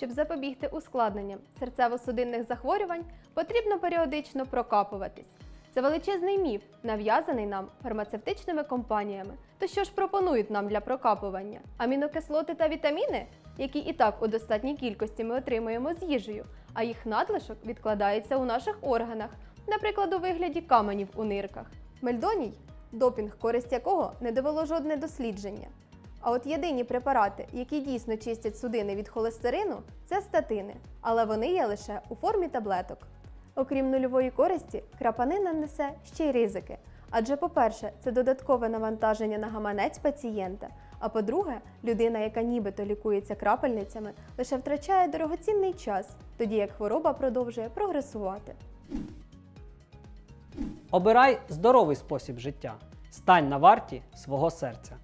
Щоб запобігти ускладненням серцево-судинних захворювань, потрібно періодично прокапуватись. Це величезний міф, нав'язаний нам фармацевтичними компаніями. То що ж пропонують нам для прокапування? Амінокислоти та вітаміни, які і так у достатній кількості ми отримуємо з їжею, а їх надлишок відкладається у наших органах, наприклад, у вигляді каменів у нирках. Мельдоній допінг, користь якого не довело жодне дослідження. А от єдині препарати, які дійсно чистять судини від холестерину, це статини, але вони є лише у формі таблеток. Окрім нульової користі, крапанина несе ще й ризики. Адже, по-перше, це додаткове навантаження на гаманець пацієнта. А по-друге, людина, яка нібито лікується крапельницями, лише втрачає дорогоцінний час, тоді як хвороба продовжує прогресувати. Обирай здоровий спосіб життя. Стань на варті свого серця.